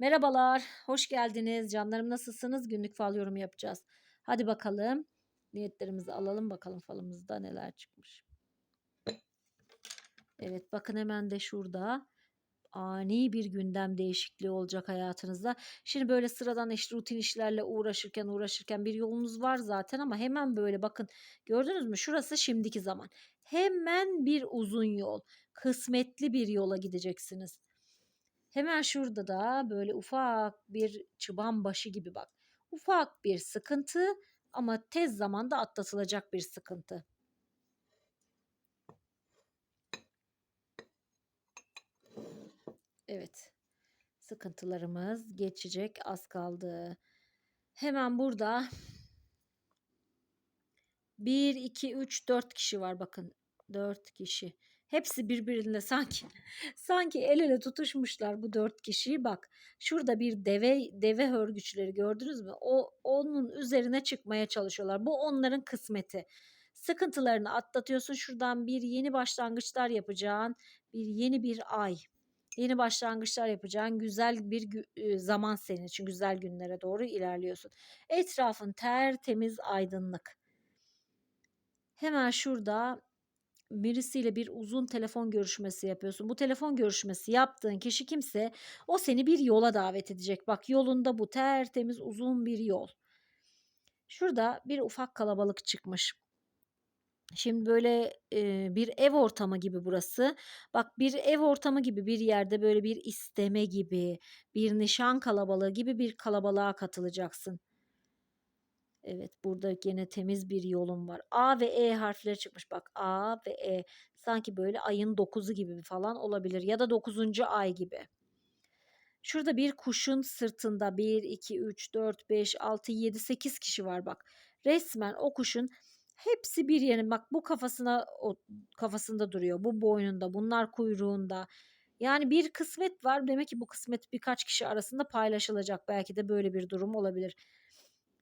Merhabalar, hoş geldiniz. Canlarım nasılsınız? Günlük fal yorumu yapacağız. Hadi bakalım. Niyetlerimizi alalım bakalım falımızda neler çıkmış. Evet bakın hemen de şurada ani bir gündem değişikliği olacak hayatınızda. Şimdi böyle sıradan iş rutin işlerle uğraşırken uğraşırken bir yolunuz var zaten ama hemen böyle bakın gördünüz mü? Şurası şimdiki zaman. Hemen bir uzun yol, kısmetli bir yola gideceksiniz. Hemen şurada da böyle ufak bir çıban başı gibi bak. Ufak bir sıkıntı ama tez zamanda atlatılacak bir sıkıntı. Evet. Sıkıntılarımız geçecek az kaldı. Hemen burada 1 2 3 4 kişi var bakın. 4 kişi. Hepsi birbirine sanki sanki el ele tutuşmuşlar bu dört kişiyi. Bak şurada bir deve deve hörgüçleri gördünüz mü? O onun üzerine çıkmaya çalışıyorlar. Bu onların kısmeti. Sıkıntılarını atlatıyorsun. Şuradan bir yeni başlangıçlar yapacağın bir yeni bir ay. Yeni başlangıçlar yapacağın güzel bir zaman senin için güzel günlere doğru ilerliyorsun. Etrafın tertemiz aydınlık. Hemen şurada birisiyle bir uzun telefon görüşmesi yapıyorsun. Bu telefon görüşmesi yaptığın kişi kimse o seni bir yola davet edecek. Bak yolunda bu tertemiz uzun bir yol. Şurada bir ufak kalabalık çıkmış. Şimdi böyle e, bir ev ortamı gibi burası. Bak bir ev ortamı gibi bir yerde böyle bir isteme gibi, bir nişan kalabalığı gibi bir kalabalığa katılacaksın. Evet burada gene temiz bir yolum var. A ve E harfleri çıkmış. Bak A ve E. Sanki böyle ayın 9'u gibi falan olabilir. Ya da 9. ay gibi. Şurada bir kuşun sırtında 1, 2, 3, 4, 5, 6, 7, 8 kişi var bak. Resmen o kuşun hepsi bir yerin. Bak bu kafasına o kafasında duruyor. Bu boynunda, bunlar kuyruğunda. Yani bir kısmet var. Demek ki bu kısmet birkaç kişi arasında paylaşılacak. Belki de böyle bir durum olabilir.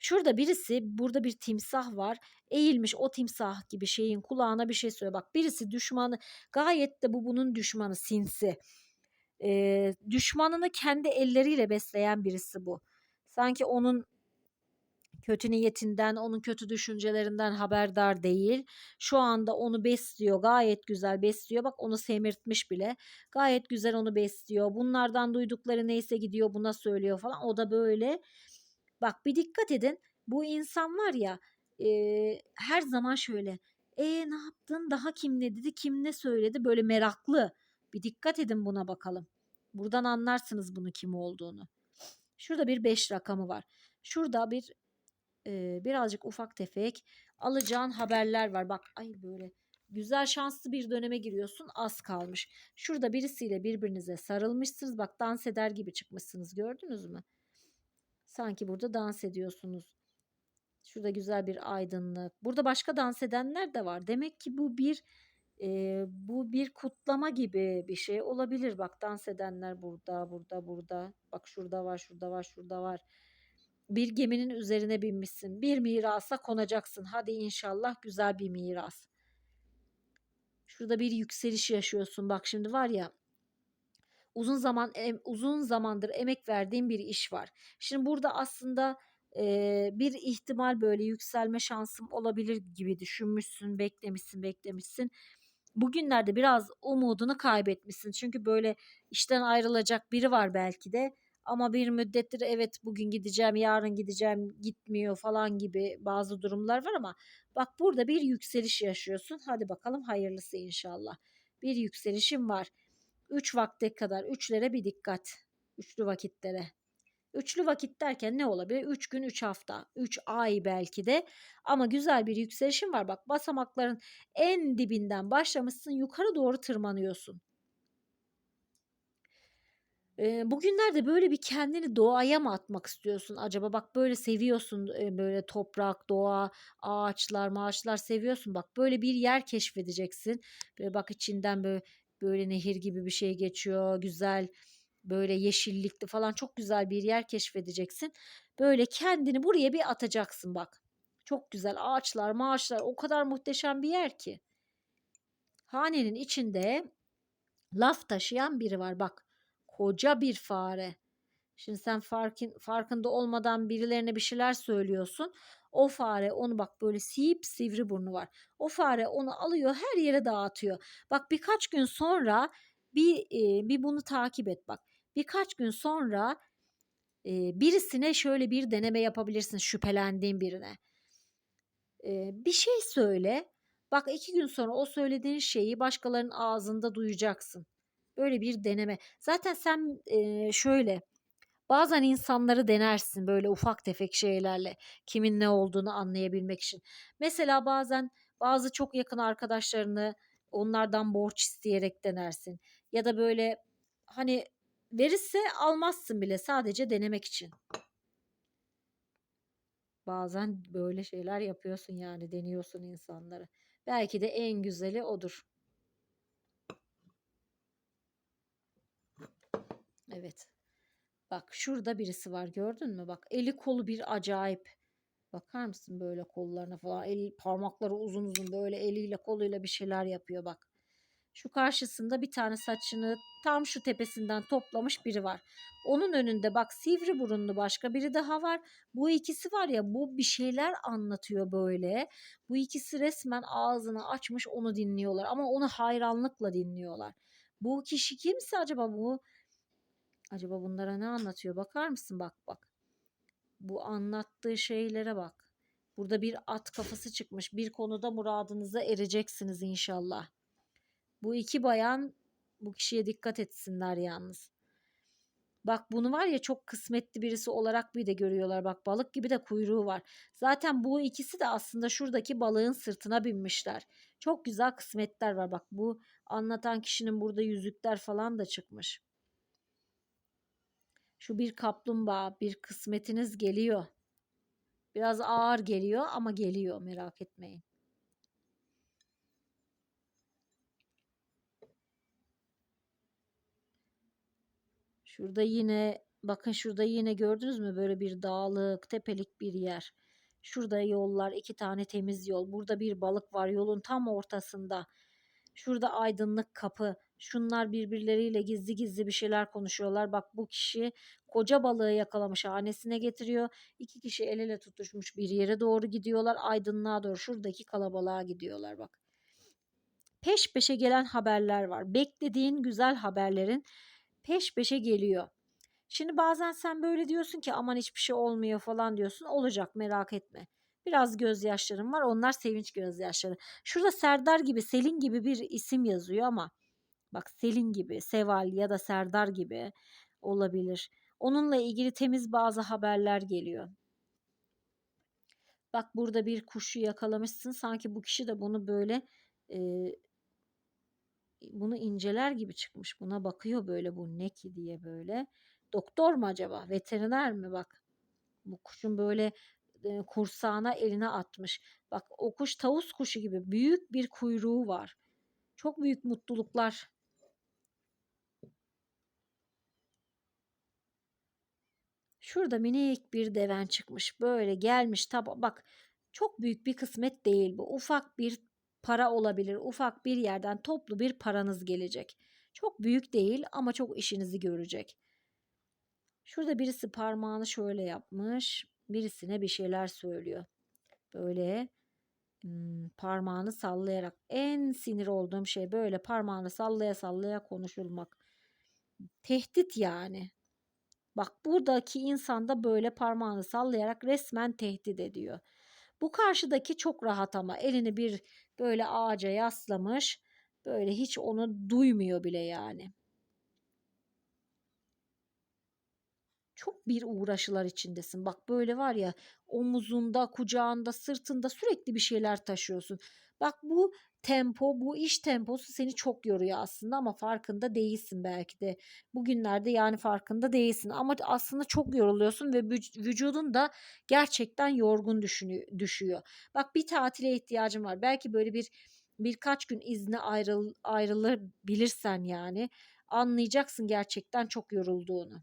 Şurada birisi burada bir timsah var. Eğilmiş o timsah gibi şeyin kulağına bir şey söylüyor. Bak birisi düşmanı gayet de bu bunun düşmanı sinsi. Ee, düşmanını kendi elleriyle besleyen birisi bu. Sanki onun kötü niyetinden, onun kötü düşüncelerinden haberdar değil. Şu anda onu besliyor, gayet güzel besliyor. Bak onu semirtmiş bile. Gayet güzel onu besliyor. Bunlardan duydukları neyse gidiyor buna söylüyor falan. O da böyle Bak bir dikkat edin. Bu insan var ya e, her zaman şöyle. E ne yaptın? Daha kim ne dedi? Kim ne söyledi? Böyle meraklı. Bir dikkat edin buna bakalım. Buradan anlarsınız bunu kim olduğunu. Şurada bir 5 rakamı var. Şurada bir e, birazcık ufak tefek alacağın haberler var. Bak ay böyle güzel şanslı bir döneme giriyorsun az kalmış. Şurada birisiyle birbirinize sarılmışsınız. Bak dans eder gibi çıkmışsınız gördünüz mü? Sanki burada dans ediyorsunuz. Şurada güzel bir aydınlık. Burada başka dans edenler de var. Demek ki bu bir e, bu bir kutlama gibi bir şey olabilir. Bak dans edenler burada, burada, burada. Bak şurada var, şurada var, şurada var. Bir geminin üzerine binmişsin. Bir mirasa konacaksın. Hadi inşallah güzel bir miras. Şurada bir yükseliş yaşıyorsun. Bak şimdi var ya uzun zaman em, uzun zamandır emek verdiğim bir iş var. Şimdi burada aslında e, bir ihtimal böyle yükselme şansım olabilir gibi düşünmüşsün, beklemişsin, beklemişsin. Bugünlerde biraz umudunu kaybetmişsin. Çünkü böyle işten ayrılacak biri var belki de. Ama bir müddettir evet bugün gideceğim, yarın gideceğim, gitmiyor falan gibi bazı durumlar var ama bak burada bir yükseliş yaşıyorsun. Hadi bakalım hayırlısı inşallah. Bir yükselişim var. Üç vakte kadar üçlere bir dikkat. Üçlü vakitlere. Üçlü vakit derken ne olabilir? Üç gün, üç hafta, üç ay belki de. Ama güzel bir yükselişin var. Bak basamakların en dibinden başlamışsın yukarı doğru tırmanıyorsun. bugünlerde böyle bir kendini doğaya mı atmak istiyorsun acaba? Bak böyle seviyorsun böyle toprak, doğa, ağaçlar, maaşlar seviyorsun. Bak böyle bir yer keşfedeceksin. Böyle bak içinden böyle Böyle nehir gibi bir şey geçiyor. Güzel böyle yeşillikli falan çok güzel bir yer keşfedeceksin. Böyle kendini buraya bir atacaksın bak. Çok güzel ağaçlar, maaşlar o kadar muhteşem bir yer ki. Hanenin içinde laf taşıyan biri var bak. Koca bir fare. Şimdi sen farkın, farkında olmadan birilerine bir şeyler söylüyorsun. O fare onu bak böyle sip sivri burnu var. O fare onu alıyor her yere dağıtıyor. Bak birkaç gün sonra bir bir bunu takip et bak. Birkaç gün sonra birisine şöyle bir deneme yapabilirsin şüphelendiğin birine. Bir şey söyle. Bak iki gün sonra o söylediğin şeyi başkalarının ağzında duyacaksın. Böyle bir deneme. Zaten sen şöyle bazen insanları denersin böyle ufak tefek şeylerle kimin ne olduğunu anlayabilmek için. Mesela bazen bazı çok yakın arkadaşlarını onlardan borç isteyerek denersin. Ya da böyle hani verirse almazsın bile sadece denemek için. Bazen böyle şeyler yapıyorsun yani deniyorsun insanları. Belki de en güzeli odur. Evet. Bak şurada birisi var gördün mü? Bak eli kolu bir acayip. Bakar mısın böyle kollarına falan? El parmakları uzun uzun böyle eliyle koluyla bir şeyler yapıyor bak. Şu karşısında bir tane saçını tam şu tepesinden toplamış biri var. Onun önünde bak sivri burunlu başka biri daha var. Bu ikisi var ya bu bir şeyler anlatıyor böyle. Bu ikisi resmen ağzını açmış onu dinliyorlar ama onu hayranlıkla dinliyorlar. Bu kişi kimse acaba bu? Acaba bunlara ne anlatıyor? Bakar mısın? Bak bak. Bu anlattığı şeylere bak. Burada bir at kafası çıkmış. Bir konuda muradınıza ereceksiniz inşallah. Bu iki bayan bu kişiye dikkat etsinler yalnız. Bak bunu var ya çok kısmetli birisi olarak bir de görüyorlar. Bak balık gibi de kuyruğu var. Zaten bu ikisi de aslında şuradaki balığın sırtına binmişler. Çok güzel kısmetler var. Bak bu anlatan kişinin burada yüzükler falan da çıkmış. Şu bir kaplumbağa, bir kısmetiniz geliyor. Biraz ağır geliyor ama geliyor merak etmeyin. Şurada yine bakın şurada yine gördünüz mü böyle bir dağlık, tepelik bir yer. Şurada yollar, iki tane temiz yol. Burada bir balık var yolun tam ortasında. Şurada aydınlık kapı. Şunlar birbirleriyle gizli gizli bir şeyler konuşuyorlar. Bak bu kişi koca balığı yakalamış hanesine getiriyor. İki kişi el ele tutuşmuş bir yere doğru gidiyorlar. Aydınlığa doğru şuradaki kalabalığa gidiyorlar bak. Peş peşe gelen haberler var. Beklediğin güzel haberlerin peş peşe geliyor. Şimdi bazen sen böyle diyorsun ki aman hiçbir şey olmuyor falan diyorsun. Olacak merak etme. Biraz gözyaşlarım var. Onlar sevinç gözyaşları. Şurada Serdar gibi, Selin gibi bir isim yazıyor ama bak Selin gibi, Seval ya da Serdar gibi olabilir. Onunla ilgili temiz bazı haberler geliyor. Bak burada bir kuşu yakalamışsın. Sanki bu kişi de bunu böyle e, bunu inceler gibi çıkmış. Buna bakıyor böyle bu ne ki diye böyle. Doktor mu acaba? Veteriner mi bak? Bu kuşun böyle e, kursağına eline atmış. Bak o kuş tavus kuşu gibi büyük bir kuyruğu var. Çok büyük mutluluklar. Şurada minik bir deven çıkmış. Böyle gelmiş taba bak çok büyük bir kısmet değil bu. Ufak bir para olabilir. Ufak bir yerden toplu bir paranız gelecek. Çok büyük değil ama çok işinizi görecek. Şurada birisi parmağını şöyle yapmış. Birisine bir şeyler söylüyor. Böyle parmağını sallayarak en sinir olduğum şey böyle parmağını sallaya sallaya konuşulmak. Tehdit yani. Bak buradaki insan da böyle parmağını sallayarak resmen tehdit ediyor. Bu karşıdaki çok rahat ama elini bir böyle ağaca yaslamış. Böyle hiç onu duymuyor bile yani. çok bir uğraşılar içindesin. Bak böyle var ya omuzunda, kucağında, sırtında sürekli bir şeyler taşıyorsun. Bak bu tempo, bu iş temposu seni çok yoruyor aslında ama farkında değilsin belki de. Bugünlerde yani farkında değilsin ama aslında çok yoruluyorsun ve vücudun da gerçekten yorgun düşüyor. Bak bir tatile ihtiyacın var. Belki böyle bir birkaç gün izne ayrıl, ayrılabilirsen yani anlayacaksın gerçekten çok yorulduğunu.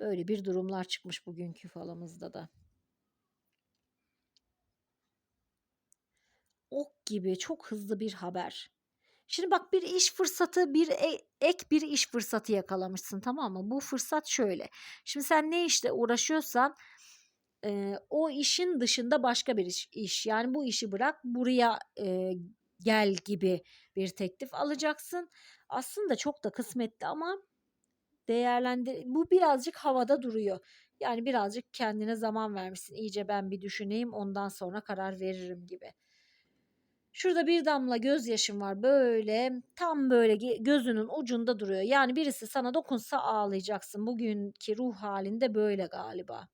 Böyle bir durumlar çıkmış bugünkü falımızda da. Ok gibi çok hızlı bir haber. Şimdi bak bir iş fırsatı, bir e- ek bir iş fırsatı yakalamışsın tamam mı? Bu fırsat şöyle. Şimdi sen ne işle uğraşıyorsan e, o işin dışında başka bir iş, iş. Yani bu işi bırak buraya e, gel gibi bir teklif alacaksın. Aslında çok da kısmetli ama değerlendir bu birazcık havada duruyor. Yani birazcık kendine zaman vermişsin. İyice ben bir düşüneyim ondan sonra karar veririm gibi. Şurada bir damla gözyaşım var böyle tam böyle gözünün ucunda duruyor. Yani birisi sana dokunsa ağlayacaksın. Bugünkü ruh halinde böyle galiba.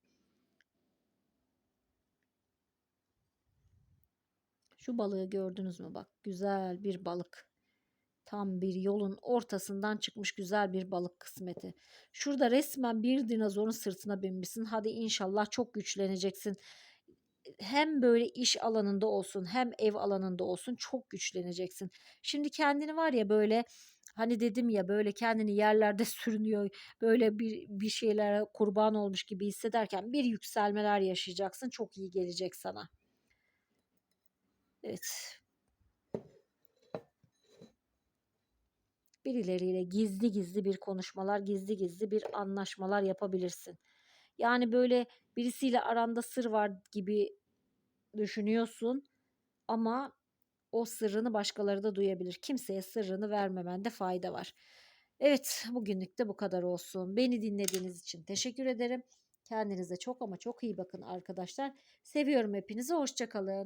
Şu balığı gördünüz mü bak güzel bir balık. Tam bir yolun ortasından çıkmış güzel bir balık kısmeti. Şurada resmen bir dinozorun sırtına binmişsin. Hadi inşallah çok güçleneceksin. Hem böyle iş alanında olsun hem ev alanında olsun çok güçleneceksin. Şimdi kendini var ya böyle hani dedim ya böyle kendini yerlerde sürünüyor böyle bir bir şeylere kurban olmuş gibi hissederken bir yükselmeler yaşayacaksın. Çok iyi gelecek sana. Evet. Birileriyle gizli gizli bir konuşmalar, gizli gizli bir anlaşmalar yapabilirsin. Yani böyle birisiyle aranda sır var gibi düşünüyorsun ama o sırrını başkaları da duyabilir. Kimseye sırrını vermemende fayda var. Evet, bugünlük de bu kadar olsun. Beni dinlediğiniz için teşekkür ederim. Kendinize çok ama çok iyi bakın arkadaşlar. Seviyorum hepinizi. Hoşça kalın.